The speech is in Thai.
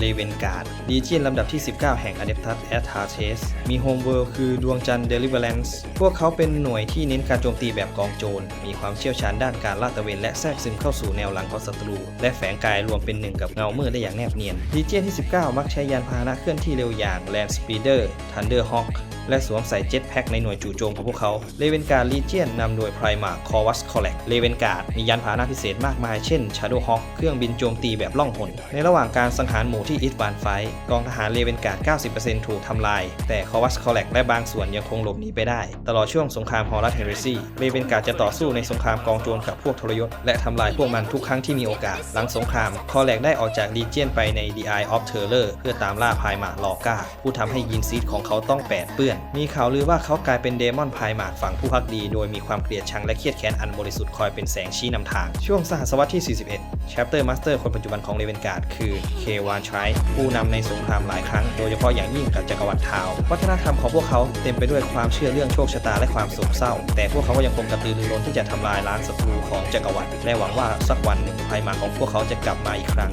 เลเวนการ์ดดีเจียนลำดับที่ 19 แห่งอเดปทัสแอตทาเชสมีโฮมเวิลด์คือดวงจันทร์เดลิเวอเรนซ์พวกเขาเป็นหน่วยที่เน้นการโจมตีแบบกองโจร มีความเชี่ยวชาญด้านการลาดตระเวนและแทรกซึมเข้าสู่แนวหลังของศัตรู และแฝงกายรวมเป็นหนึ่งกับเงามืดได้อย่างแนบเนียนดีเจียนที่ 19 มักใช้ยานพาหนะเคลื่อนที่เร็วอย่างแลนด์สปีเดอร์ทันเดอร์ฮอค และสวมใส่เจ็ตแพ็กในหน่วยจู่โจมของพวกเขา เลเวนการ์ลีเจียนนำโดยไพรมาคอวัสคอลเลกเลเวนการ์ดมียานพาหนะพิเศษมากมายเช่น Shadow Hawk เครื่องบินโจมตีแบบล่องหน ในระหว่างการสังหารหมู่ที่อิสบานไฟ กองทหารเลเวนการ์ด90%ถูกทำลาย แต่คอวัสคอลเลกและบางส่วนยังคงหลบหนีไปได้ ตลอดช่วงสงครามฮอรัสเฮเรซีเลเวนการ์ดจะต่อสู้ในสงครามกองโจรกับพวกทรยศ และทำลายพวกมันทุกครั้งที่มีโอกาส หลังสงครามคอเลกได้ออกจากลีเจียนไปใน The Eye of Terror เพื่อตามล่าพายมาลอกาผู้ทำให้ยินซีดของเขาต้องแปดเปื้อนมีข่าวลือว่าเขากลายเป็นเดมอนพายมาดฝั่งผู้พักดี โดยมีความเกลียดชังและเครียดแค้นอันบริสุทธิ์คอยเป็นแสงชี้นำทาง ช่วงสหศตวรรษที่ 41 Chapter Master คนปัจจุบันของเลเวนการ์ดคือเควานช i ผู้นำในสงครามหลายครั้ง โดยเฉพาะอย่างยิ่งกับจักรวรรดิทาว วัฒนธรรมของพวกเขาเต็มไปด้วยความเชื่อเรื่องโชคชะตาและความโศกเศร้า แต่พวกเขาก็ยังคงกระตือรือร้นที่จะทำลายล้างศัตรูของจักรวรรดิและหวังว่าสักวันหนึ่งภัยมาของพวกเขาจะกลับมาอีกครั้ง